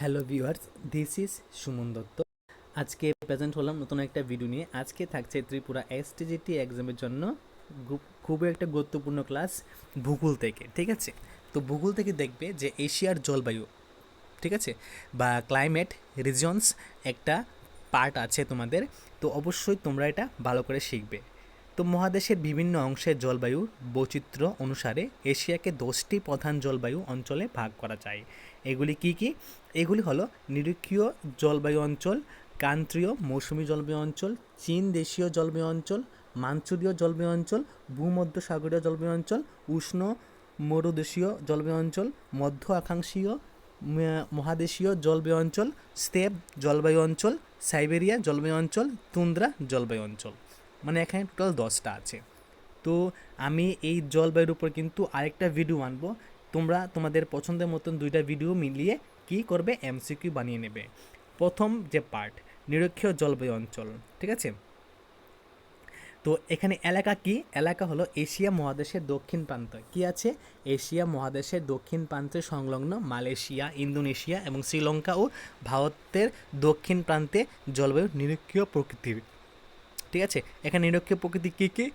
Hello viewers this is Suman Dutta. আজকে present হলাম নতুন একটা ভিডিও নিয়ে। আজকে থাকছে ত্রিপুরা এসটিজিটি এক্সামের জন্য খুবই একটা গুরুত্বপূর্ণ ক্লাস ভূগোল থেকে, ঠিক আছে? তো ভূগোল থেকে দেখবে যে এশিয়ার জলবায়ু, ঠিক আছে? বা ক্লাইমেট রিজনস একটা পার্ট আছে তোমাদের। তো অবশ্যই তোমরা এটা ভালো করে শিখবে। তো মহাদেশের বিভিন্ন অংশের জলবায়ু বৈচিত্র্য অনুসারে এশিয়াকে দশটি প্রধান জলবায়ু অঞ্চলে ভাগ করা যায়। এগুলি কি কি? এগুলি হলো নিরক্ষীয় জলবায়ু অঞ্চল ক্রান্তীয় মৌসুমি জলবায়ু অঞ্চল, চীন দেশীয় জলবায়ু অঞ্চল, মাঞ্চুরীয় জলবায়ু অঞ্চল, ভূমধ্যসাগরীয় জলবায়ু অঞ্চল, উষ্ণ মরুদেশীয় জলবায়ু অঞ্চল, মধ্য আকাঙ্ক্ষীয় মহাদেশীয় জলবায়ু অঞ্চল স্টেপ জলবায়ু অঞ্চল, সাইবেরিয়া জলবায়ু অঞ্চল, তুন্দ্রা জলবায়ু অঞ্চল। মানে এখানে টোটাল দশটা আছে। তো আমি এই জলবায়ুর উপর কিন্তু আরেকটা ভিডিও আনব। তোমরা তোমাদের পছন্দের মতন দুইটা ভিডিও মিলিয়ে কি করবে এমসিকিউ বানিয়ে নেবে। প্রথম যে পার্ট নিরক্ষীয় জলবায়ু অঞ্চল, ঠিক আছে? তো এখানে এলাকা কি? এলাকা হলো এশিয়া মহাদেশের দক্ষিণ প্রান্ত। কি আছে? এশিয়া মহাদেশের দক্ষিণ প্রান্তে সংলগ্ন মালয়েশিয়া, ইন্দোনেশিয়া এবং শ্রীলঙ্কা ও ভারতের দক্ষিণ প্রান্তে জলবায়ু নিরক্ষীয় প্রকৃতির ঠিক আছে? এখানে নিরক্ষীয় প্রকৃতি কী কী?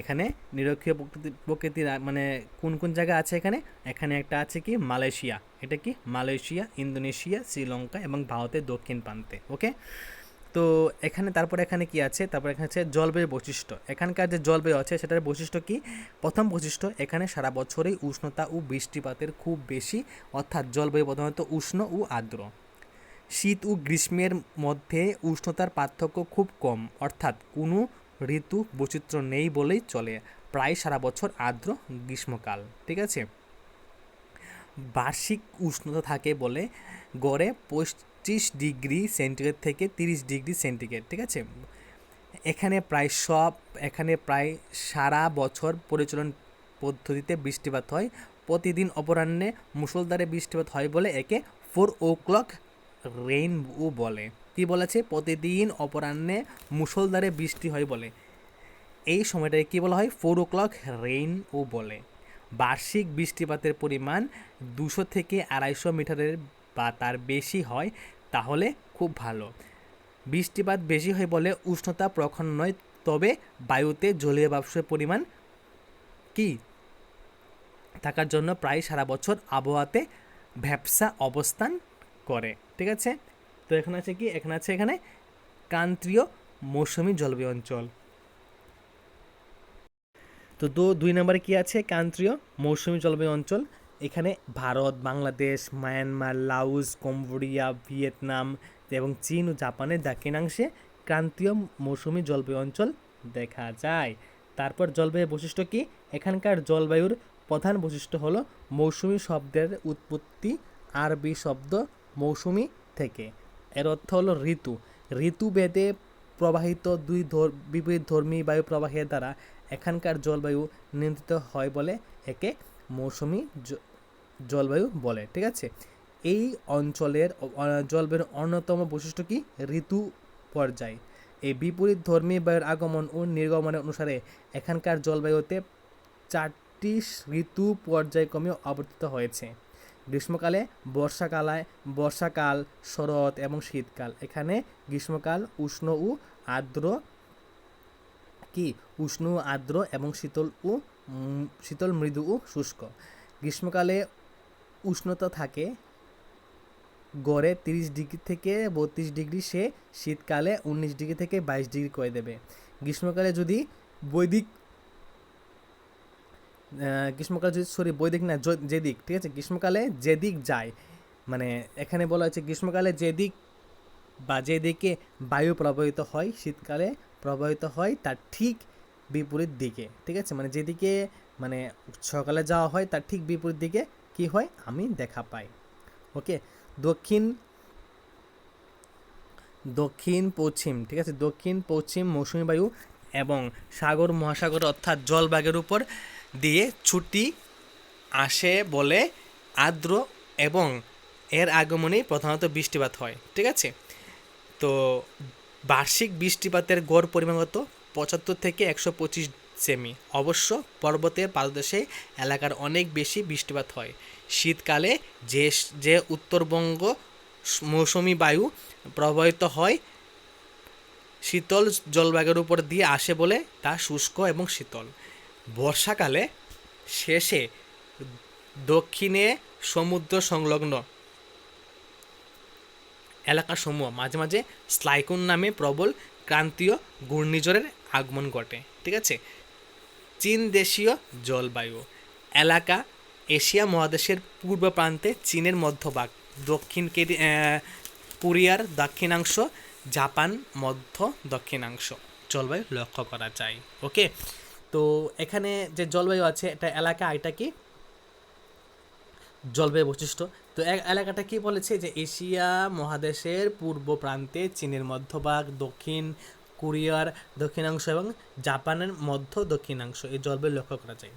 এখানে নিরক্ষীয় প্রকৃতি, প্রকৃতির মানে কোন কোন জায়গা আছে এখানে? এখানে একটা আছে কি? মালয়েশিয়া। এটা কি? মালয়েশিয়া, ইন্দোনেশিয়া, শ্রীলঙ্কা এবং ভারতের দক্ষিণ প্রান্তে। ওকে? তো এখানে, তারপর এখানে কি আছে? তারপর এখানে আছে জলবায়ু বৈশিষ্ট্য। এখানকার যে জলবায়ু আছে, সেটার বৈশিষ্ট্য কি? প্রথম বৈশিষ্ট্য, এখানে সারা বছরই উষ্ণতা ও বৃষ্টিপাতের খুব বেশি, অর্থাৎ জলবায়ু প্রধানত উষ্ণ ও আর্দ্র। শীত ও গ্রীষ্মের মধ্যে উষ্ণতার পার্থক্য খুব কম, অর্থাৎ কোনো ঋতু বৈচিত্র্য নেই বলেই চলে। প্রায় সারা বছর আর্দ্র গ্রীষ্মকাল, ঠিক আছে? বার্ষিক উষ্ণতা থাকে বলে গড়ে পঁচিশ ডিগ্রি সেন্টিগ্রেড থেকে তিরিশ ডিগ্রি সেন্টিগ্রেড, ঠিক আছে? এখানে প্রায় সব, এখানে প্রায় সারা বছর পরিচালন পদ্ধতিতে বৃষ্টিপাত হয়। প্রতিদিন অপরাহ্নে মুষলধারে বৃষ্টিপাত হয় বলে একে ফোর ও ক্লক রেইনবো বলে। কি বলেছে? প্রতিদিন অপরাহ্নে মুষলধারে বৃষ্টি হয় বলে। এই সময়টাকে কী বলা হয়? ফোর ও ক্লক রেইন ও বলে। বার্ষিক বৃষ্টিপাতের পরিমাণ দুশো থেকে আড়াইশো মিটারের বা তার বেশি হয়, তাহলে খুব ভালো। বৃষ্টিপাত বেশি হয় বলে উষ্ণতা প্রখর নয়, তবে বায়ুতে জলীয় বাষ্পের পরিমাণ কি? থাকার জন্য প্রায় সারা বছর আবহাওয়াতে ভ্যাপসা অবস্থান করে। ঠিক আছে? তো এখানে আছে কি? এখানে আছে এখানে ক্রান্তীয় মৌসুমী জলবায়ু অঞ্চল। তো দু, দুই নম্বরে কি আছে? ক্রান্তীয় মৌসুমী জলবায়ু অঞ্চল। এখানে Bharat, Bangladesh, Myanmar, Laos, Cambodia, Vietnam এবং চীন ও জাপানের দাক্ষিণাংশে ক্রান্তীয় মৌসুমী জলবায়ু অঞ্চল দেখা যায়। তারপর জলবায়ু বৈশিষ্ট্য কি? এখানকার জলবায়ুর প্রধান বৈশিষ্ট্য হলো মৌসুমী শব্দের উৎপত্তি আরবি শব্দ মৌসুমী থেকে। এর অর্থ হলো ঋতু। ঋতুভেদে প্রবাহিত দুই বিপরীত ধর্মী বায়ু প্রবাহের দ্বারা এখানকার জলবায়ু নিয়ন্ত্রিত হয় বলে একে মৌসুমি জলবায়ু বলে, ঠিক আছে? এই অঞ্চলের জলবায়ুর অন্যতম বৈশিষ্ট্য কি? ঋতু পর্যায়। এই বিপরীত ধর্মী বায়ুর আগমন ও নির্গমনের অনুসারে এখানকার জলবায়ুতে চারটি ঋতু পর্যায়ক্রমে আবর্তিত হয়েছে। গ্রীষ্মকালে বর্ষাকালায়, বর্ষাকাল, শরৎ এবং শীতকাল। এখানে গ্রীষ্মকাল উষ্ণ ও আর্দ্র কি? উষ্ণ আর্দ্র এবং শীতল ও শীতল, মৃদু ও শুষ্ক। গ্রীষ্মকালে উষ্ণতা থাকে গড়ে তিরিশ ডিগ্রি থেকে বত্রিশ ডিগ্রি, সে শীতকালে উনিশ ডিগ্রি থেকে বাইশ ডিগ্রি করে দেবে। গ্রীষ্মকালে যদি বৈদিক গ্রীষ্মকালে যদি সরি, বৈদিক না যেদিক, ঠিক আছে? গ্রীষ্মকালে যেদিক যায় মানে এখানে বলা হয়েছে গ্রীষ্মকালে যেদিক বা যেদিকে বায়ু প্রবাহিত হয়, শীতকালে প্রবাহিত হয়, তার ঠিক বিপরীত দিকে, ঠিক আছে? মানে যেদিকে মানে সকালে যাওয়া হয়, তার ঠিক বিপরীত দিকে কি হয়? আমি দেখা পাই। ওকে দক্ষিণ দক্ষিণ, পশ্চিম, ঠিক আছে? দক্ষিণ, পশ্চিম, মৌসুমী বায়ু এবং সাগর, মহাসাগর, অর্থাৎ জলবাগের উপর দিয়ে ছুটি আসে বলে আর্দ্র এবং এর আগমনেই প্রধানত বৃষ্টিপাত হয়, ঠিক আছে? তো বার্ষিক বৃষ্টিপাতের গড় পরিমাণ কত পঁচাত্তর থেকে একশো পঁচিশ সেমি। অবশ্য পর্বতের পাদদেশে এলাকার অনেক বেশি বৃষ্টিপাত হয়। শীতকালে যে যে উত্তরবঙ্গ মৌসুমি বায়ু প্রবাহিত হয়, শীতল জলবায়ুর উপর দিয়ে আসে বলে তা শুষ্ক এবং শীতল। বর্ষাকালে শেষে দক্ষিণে সমুদ্র সংলগ্ন এলাকাসমূহ, মাঝে মাঝে স্লাইকুন নামে প্রবল ক্রান্তীয় ঘূর্ণিঝড়ের আগমন ঘটে, ঠিক আছে? চীন দেশীয় জলবায়ু, এলাকা এশিয়া মহাদেশের পূর্ব প্রান্তে চীনের মধ্যভাগ, দক্ষিণ কেরি কোরিয়ার দক্ষিণাংশ, জাপান মধ্য দক্ষিণাংশ। জলবায়ু লক্ষ্য করা যায়, ওকে? তো এখানে যে জলবায়ু আছে, এটা এলাকা, এটা কি? জলবায়ু বৈশিষ্ট্য। তো এলাকাটা কি বলেছে? যে এশিয়া মহাদেশের পূর্ব প্রান্তে চীনের মধ্যভাগ, দক্ষিণ কোরিয়ার দক্ষিণাংশ এবং জাপানের মধ্য দক্ষিণাংশ। এই জলবায়ু লক্ষ্য করা যায়।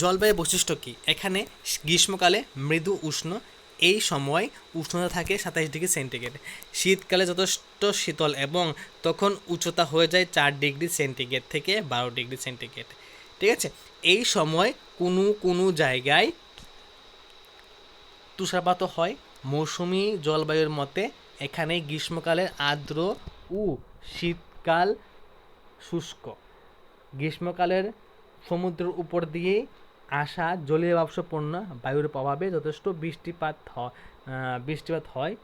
জলবায়ু বৈশিষ্ট্য কি? এখানে গ্রীষ্মকালে মৃদু উষ্ণ এই সময় উষ্ণতা থাকে সাতাইশ ডিগ্রি সেন্টিগ্রেড। শীতকালে যথেষ্ট শীতল এবং তখন উচ্চতা হয়ে যায় চার ডিগ্রি সেন্টিগ্রেড থেকে বারো ডিগ্রি সেন্টিগ্রেড। ঠিক আছে? এই সময় কোনো কোনো জায়গায় তুষারপাতও হয়। মৌসুমি জলবায়ুর মতে এখানে গ্রীষ্মকালের আর্দ্র ও শীতকাল শুষ্ক। গ্রীষ্মকালের সমুদ্রের উপর দিয়ে আসা জলীয় বাষ্পপূর্ণ বায়ুর প্রভাবে যথেষ্ট বৃষ্টিপাত হয় বৃষ্টিপাত হয়।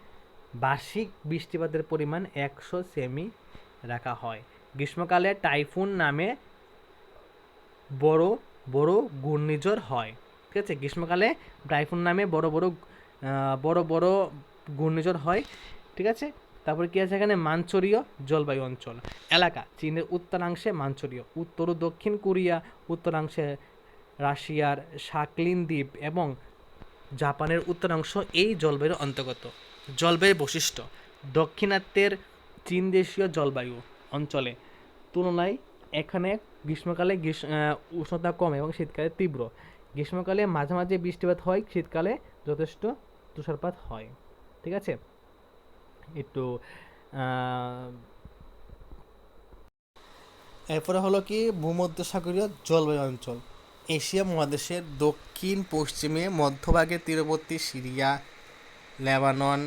বার্ষিক বৃষ্টিপাতের পরিমাণ একশো সেমি রাখা হয়। গ্রীষ্মকালে টাইফুন নামে বড় বড় ঘূর্ণিঝড় হয়। ঠিক আছে? গ্রীষ্মকালে টাইফুন নামে বড় বড় বড় বড় ঘূর্ণিঝড় হয়। ঠিক আছে? তারপরে কী আছে এখানে? মাঞ্চরীয় জলবায়ু অঞ্চল। এলাকা, চীনের উত্তরাংশে মাঞ্চরীয়, উত্তর ও দক্ষিণ কোরিয়া উত্তরাংশে রাশিয়ার শাকলিন দ্বীপ এবং জাপানের উত্তরাংশ এই জলবায়ুর অন্তর্গত। জলবায়ুর বৈশিষ্ট্য, দক্ষিণাত্যের চীন দেশীয় জলবায়ু অঞ্চলে তুলনায় এখানে গ্রীষ্মকালে গ্রীষ্ম উষ্ণতা কম এবং শীতকালে তীব্র। গ্রীষ্মকালে মাঝে মাঝে বৃষ্টিপাত হয়, শীতকালে যথেষ্ট তুষারপাত হয়। ঠিক আছে? একটু এরপরে হলো কি, ভূমধ্যসাগরীয় জলবায়ু অঞ্চল। এশিয়া মহাদেশের দক্ষিণ, পশ্চিমে মধ্যভাগে তীরবর্তী সিরিয়া, লেবানন,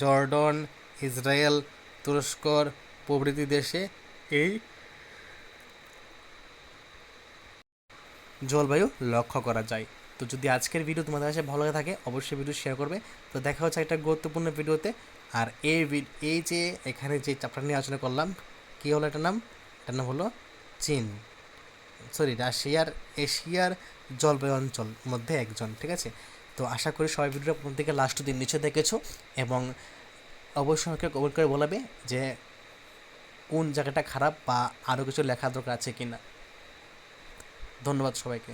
জর্ডন, ইসরায়েল, তুরস্কর প্রভৃতি দেশে এই জলবায়ু লক্ষ্য করা যায়। তো যদি আজকের ভিডিও তোমাদের কাছে ভালো লাগে থাকে, অবশ্যই ভিডিও শেয়ার করবে। তো দেখা হচ্ছে একটা গুরুত্বপূর্ণ ভিডিওতে। আর এই এই যে এখানে যে চ্যাপ্টার নিয়ে আলোচনা করলাম, কী হলো এটার নাম? এটার নাম হলো চীন। সরি, রাশিয়ার এশিয়ার জলবায়ু অঞ্চল মধ্যে একজন, ঠিক আছে? তো আশা করি সবাই ভিডিওটা প্রথম থেকে লাস্ট দিন নিচে দেখেছ এবং অবশ্যই আমাকে কমেন্ট করে বলাবে যে কোন জায়গাটা খারাপ বা আরও কিছু লেখা দরকার আছে কি না ধন্যবাদ সবাইকে।